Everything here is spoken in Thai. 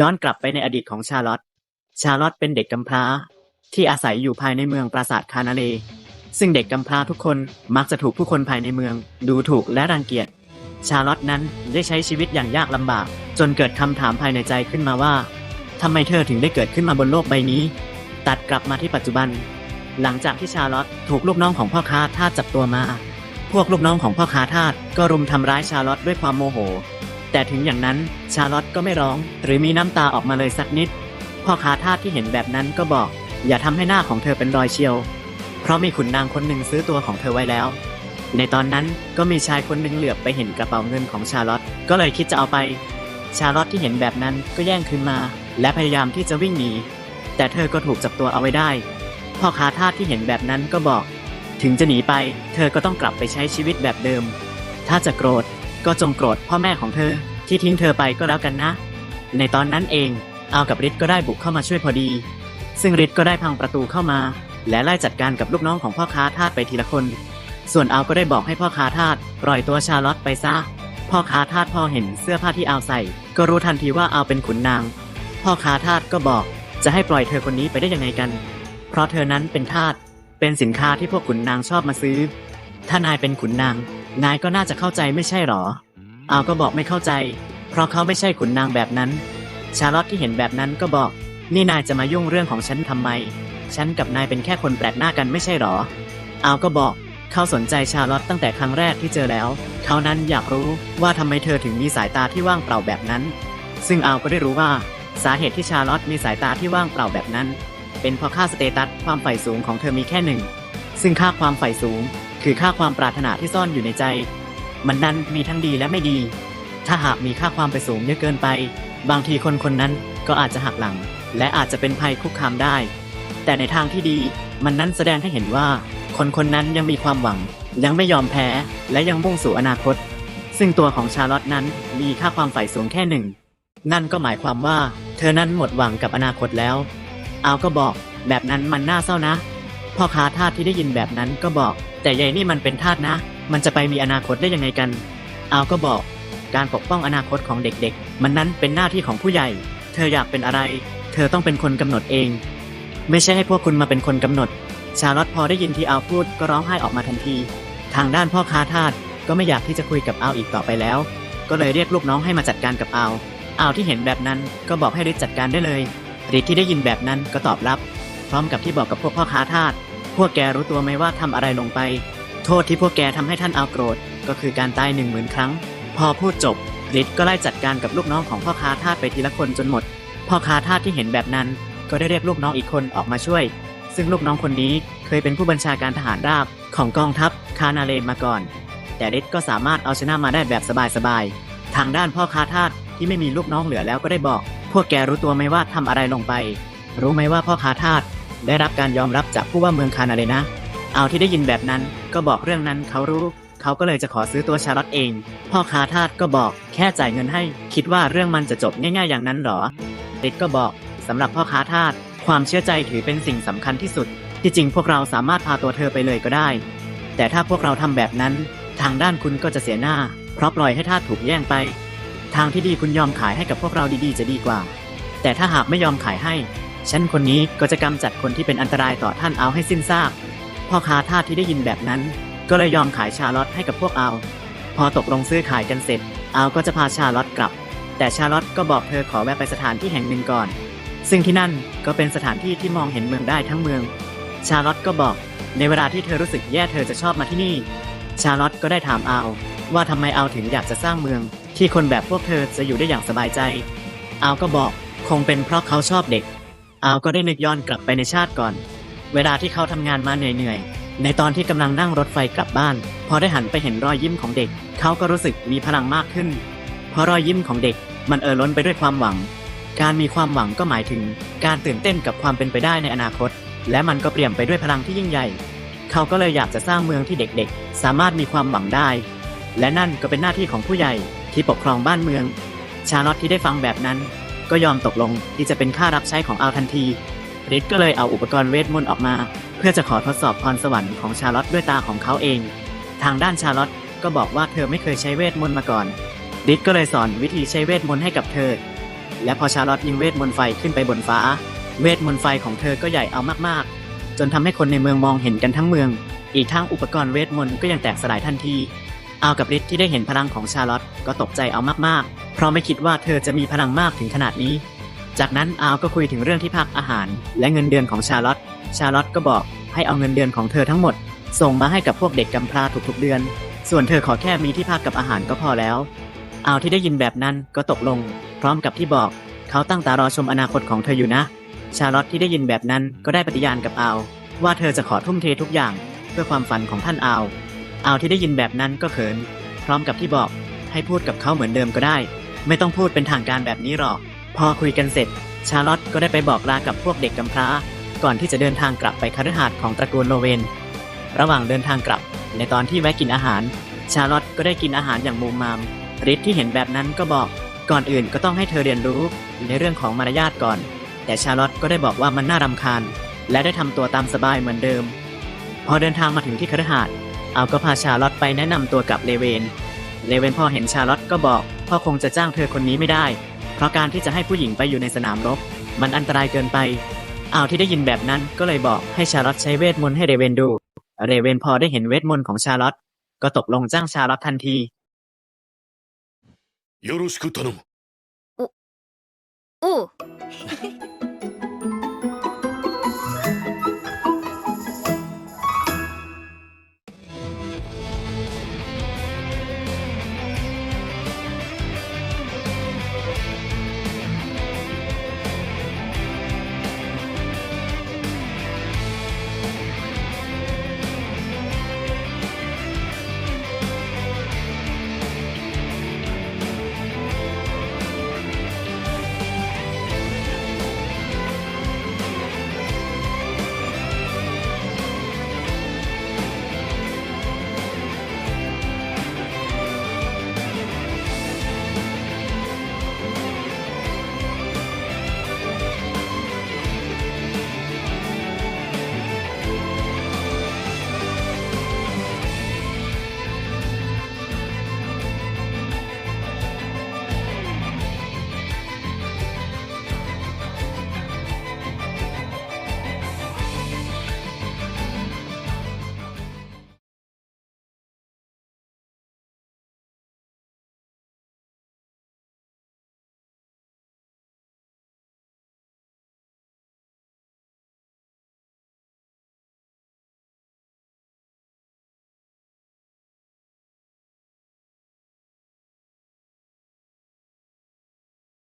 ย้อนกลับไปในอดีตของชาร์ลอตชาร์ลอตเป็นเด็กกำพร้า ที่อาศัยอยู่ภายในเมืองปราสาทคานาเล ซึ่งเด็กกำพร้าทุกคนมักจะถูกผู้คนภายในเมือง ดูถูกและรังเกียจ ชาร์ลอตนั้นได้ใช้ชีวิตอย่างยากลำบาก จนเกิดคำถามภายในใจขึ้นมาว่าทำไมเธอถึงได้เกิดขึ้นมาบนโลกใบนี้ ตัดกลับมาที่ปัจจุบัน หลังจากที่ชาร์ลอตถูกลูกน้องของพ่อค้าทาสจับตัวมา พวกลูกน้องของพ่อค้าทาสก็รุมทำร้ายชาร์ลอตด้วยความโมโห แต่ถึงอย่างนั้นชาลอตก็ไม่ร้อง หรือมีน้ำตาออกมาเลยสักนิด พ่อค้าทาสที่เห็นแบบนั้นก็บอก อย่าทำให้หน้าของเธอเป็นรอยเชียว เพราะมีขุนนางคนหนึ่งซื้อตัวของเธอไว้แล้ว ในตอนนั้นก็มีชายคนหนึ่งเหลือบไปเห็นกระเป๋าเงินของชาลอตก็เลยคิดจะเอาไป ชาลอตที่เห็นแบบนั้นก็แย่งคืนมา และพยายามที่จะวิ่งหนี แต่เธอก็ถูกจับตัวเอาไว้ได้ พ่อค้าทาสที่เห็นแบบนั้นก็บอก ถึงจะหนีไป เธอก็ต้องกลับไปใช้ชีวิตแบบเดิม ถ้าจะโกรธ ก็จงโกรธพ่อแม่ของเธอ ที่ทิ้งเธอไปก็แล้วกันนะ ในตอนนั้นเองอากับริทก็ได้บุกเข้ามาช่วยพอดี ซึ่งริทก็ได้พังประตูเข้ามา และไล่จัดการกับลูกน้องของพ่อค้าทาสไปทีละคน ส่วนเอาก็ได้บอกให้พ่อค้าทาสปล่อยตัวชาลอตไปซะพ่อค้าทาสพอเห็นเสื้อผ้าที่เอาใส่ ก็รู้ทันทีว่าเอาเป็นขุนนาง พ่อค้าทาสก็บอกจะให้ปล่อยเธอคนนี้ไปได้ยังไงกัน เพราะเธอนั้นเป็นทาสเป็นสินค้าที่พวกขุนนางชอบมาซื้อ ถ้านายเป็นขุนนาง นายก็น่าจะเข้าใจไม่ใช่หรออาก็บอกไม่เข้าใจ เพราะเขาไม่ใช่ขุนนางแบบนั้น ชาร์ลอตที่เห็นแบบนั้นก็บอก นี่นายจะมายุ่งเรื่องของฉันทำไม ฉันกับนายเป็นแค่คนแปลกหน้ากันไม่ใช่หรออาก็บอก เขาสนใจชาร์ลอตตั้งแต่ครั้งแรกที่เจอแล้ว เขานั้นอยากรู้ว่าทำไมเธอถึงมีสายตาที่ว่างเปล่าแบบนั้น ซึ่งอาก็ได้รู้ว่า สาเหตุที่ชาร์ลอตมีสายตาที่ว่างเปล่าแบบนั้น เป็นเพราะค่าสเตตัสความใฝ่สูงของเธอมีแค่หนึ่ง ซึ่งค่าความใฝ่สูง คือค่าความปรารถนาที่ซ่อนอยู่ในใจ มันนั้นมีทั้งดีและไม่ดี ถ้าหากมีค่าความไปสูงเยอะเกินไป บางทีคนคนนั้นก็อาจจะหักหลัง และอาจจะเป็นภัยคุกคามได้ แต่ในทางที่ดี มันนั้นแสดงให้เห็นว่า คนคนนั้นยังมีความหวัง ยังไม่ยอมแพ้ และยังมุ่งสู่อนาคต ซึ่งตัวของชาร์ลอตนั้นมีค่าความใฝ่สูงแค่หนึ่งนั่นก็หมายความว่า เธอนั้นหมดหวังกับอนาคตแล้ว เอาก็บอกแบบนั้นมันน่าเศร้านะ พ่อค้าทาสที่ได้ยินแบบนั้นก็บอก แต่ยายนี่มันเป็นทาสนะ มันจะไปมีอนาคตได้ยังไงกันอาก็บอก การปกป้องอนาคตของเด็กๆ มันนั้นเป็นหน้าที่ของผู้ใหญ่ เธออยากเป็นอะไร เธอต้องเป็นคนกำหนดเอง ไม่ใช่ให้พวกคุณมาเป็นคนกำหนด ชาลอตพอได้ยินที่อาพูดก็ร้องไห้ออกมาทันที ทางด้านพ่อค้าทาสก็ไม่อยากที่จะคุยกับอาอีกต่อไปแล้ว ก็เลยเรียกลูกน้องให้มาจัดการกับอาเอาที่เห็นแบบนั้นก็บอกให้ริทจัดการได้เลยริทที่ได้ยินแบบนั้นก็ตอบรับ ร้อมกับที่บอกกับพวกพ่อค้าทาสพวกแกรู้ตัวไหมว่าทำอะไรลงไป โทษที่พวกแกทำให้ท่านเอาโกรธ ก็คือการตายหนึ่งหมื่นครั้ง พอพูดจบฤทธิ์ก็ไล่จัดการกับลูกน้องของพ่อค้าทาสไปทีละคนจนหมด พ่อค้าทาสที่เห็นแบบนั้น ก็ได้เรียกลูกน้องอีกคนออกมาช่วย ซึ่งลูกน้องคนนี้เคยเป็นผู้บัญชาการทหารราบของกองทัพคานาเลนมาก่อน แต่ฤทธิ์ก็สามารถเอาชนะมาได้แบบสบายๆทางด้านพ่อค้าทาสที่ไม่มีลูกน้องเหลือแล้วก็ได้บอก พวกแกรู้ตัวไหมว่าทำอะไรลงไป รู้ไหมว่าพ่อค้าทาส ได้รับการยอมรับจากผู้ว่าเมืองคานาเลยนะ เอาที่ได้ยินแบบนั้นก็บอกเรื่องนั้นเขารู้เขาก็เลยจะขอซื้อตัวชาร์ลอตเอง พ่อค้าทาสก็บอกแค่จ่ายเงินให้ คิดว่าเรื่องมันจะจบง่ายๆอย่างนั้นหรอริดก็บอกสำหรับพ่อค้าทาสความเชื่อใจถือเป็นสิ่งสำคัญที่สุด ที่จริงพวกเราสามารถพาตัวเธอไปเลยก็ได้ แต่ถ้าพวกเราทำแบบนั้น ทางด้านคุณก็จะเสียหน้า เพราะปล่อยให้ทาสถูกแย่งไป ทางที่ดีคุณยอมขายให้กับพวกเราดีๆ จะดีกว่า แต่ถ้าหากไม่ยอมขายให้ ฉันคนนี้ก็จะกำจัดคนที่เป็นอันตรายต่อท่านเอาให้สิ้นซาก พ่อค้าทาที่ได้ยินแบบนั้น ก็เลยยอมขายชาลอตให้กับพวกเอา พอตกลงซื้อขายกันเสร็จ เอาก็จะพาชาลอตกลับ แต่ชาลอตก็บอกเธอขอแวะไปสถานที่แห่งหนึ่งก่อน ซึ่งที่นั่นก็เป็นสถานที่ที่มองเห็นเมืองได้ทั้งเมือง ชาลอตก็บอก ในเวลาที่เธอรู้สึกแย่เธอจะชอบมาที่นี่ ชาลอตก็ได้ถามเอา ว่าทำไมเอาถึงอยากจะสร้างเมือง ที่คนแบบพวกเธอจะอยู่ได้อย่างสบายใจ เอาก็บอกคงเป็นเพราะเขาชอบเด็ก อาวก็ได้นึกย้อนกลับไปในชาติก่อน เวลาที่เขาทำงานมาเหนื่อยๆ ในตอนที่กำลังนั่งรถไฟกลับบ้าน พอได้หันไปเห็นรอยยิ้มของเด็ก เขาก็รู้สึกมีพลังมากขึ้น เพราะรอยยิ้มของเด็กมันเอ่อล้นไปด้วยความหวัง การมีความหวังก็หมายถึง การตื่นเต้นกับความเป็นไปได้ในอนาคต และมันก็เปลี่ยนไปด้วยพลังที่ยิ่งใหญ่ เขาก็เลยอยากจะสร้างเมืองที่เด็กๆ สามารถมีความหวังได้ และนั่นก็เป็นหน้าที่ของผู้ใหญ่ที่ปกครองบ้านเมือง ชาลอตที่ได้ฟังแบบนั้น ก็ยอมตกลงที่จะเป็นค่ารับใช้ของเอาทันทีริดก็เลยเอาอุปกรณ์เวทมนต์ออกมา เพื่อจะขอทดสอบพรสวรรค์ของชาร์ลอตด้วยตาของเขาเอง ทางด้านชาร์ลอตก็บอกว่าเธอไม่เคยใช้เวทมนต์มาก่อนริดก็เลยสอนวิธีใช้เวทมนต์ให้กับเธอ และพอชาลอตยิงเวทมนต์ไฟขึ้นไปบนฟ้า เวทมนต์ไฟของเธอก็ใหญ่เอามากๆ จนทำให้คนในเมืองมองเห็นกันทั้งเมือง อีกทั้งอุปกรณ์เวทมนต์ก็ยังแตกสลายทันทีเอากับฤทธิ์ที่ได้เห็นพลังของชาลอตก็ตกใจเอามากๆ เพราะไม่คิดว่าเธอจะมีพลังมากถึงขนาดนี้ จากนั้นอาวก็คุยถึงเรื่องที่พักอาหาร และเงินเดือนของชาลอตชาลอตก็บอกให้เอาเงินเดือนของเธอทั้งหมด ส่งมาให้กับพวกเด็กกำพร้าทุกๆเดือน ส่วนเธอขอแค่มีที่พักกับอาหารก็พอแล้วอาวที่ได้ยินแบบนั้นก็ตกลง พร้อมกับที่บอก เขาตั้งตารอชมอนาคตของเธออยู่นะ ชาลอตที่ได้ยินแบบนั้นก็ได้ปฏิญาณกับอาวว่าเธอจะขอทุ่มเททุกอย่าง เพื่อความฝันของท่านอาวอาวที่ได้ยินแบบนั้นก็เขิน พร้อมกับที่บอกให้พูดกับเขาเหมือนเดิมก็ได้ ไม่ต้องพูดเป็นทางการแบบนี้หรอก พอคุยกันเสร็จ ชาลอตก็ได้ไปบอกลากับพวกเด็กกำพร้า ก่อนที่จะเดินทางกลับไปคฤหาสน์ของตระกูลโลเวน ระหว่างเดินทางกลับ ในตอนที่แวะกินอาหาร ชาลอตก็ได้กินอาหารอย่างมูมามริทที่เห็นแบบนั้นก็บอก ก่อนอื่นก็ต้องให้เธอเรียนรู้ในเรื่องของมารยาทก่อน แต่ชาลอตก็ได้บอกว่ามันน่ารำคาญ และได้ทำตัวตามสบายเหมือนเดิม พอเดินทางมาถึงที่คฤหาสน์เอาก็พาชาลอตไปแนะนำตัวกับเลเวน เลเวนพอเห็นชาลอตก็บอก พ่อคงจะจ้างเธอคนนี้ไม่ได้ เพราะการที่จะให้ผู้หญิงไปอยู่ในสนามรบ มันอันตรายเกินไป อาวที่ได้ยินแบบนั้นก็เลยบอกให้ชาลอตใช้เวทมนต์ให้เรเวนดู เรเวนพอได้เห็นเวทมนต์ของชาลอตก็ตกลงจ้างชาลอตทันที よろしく頼む。おう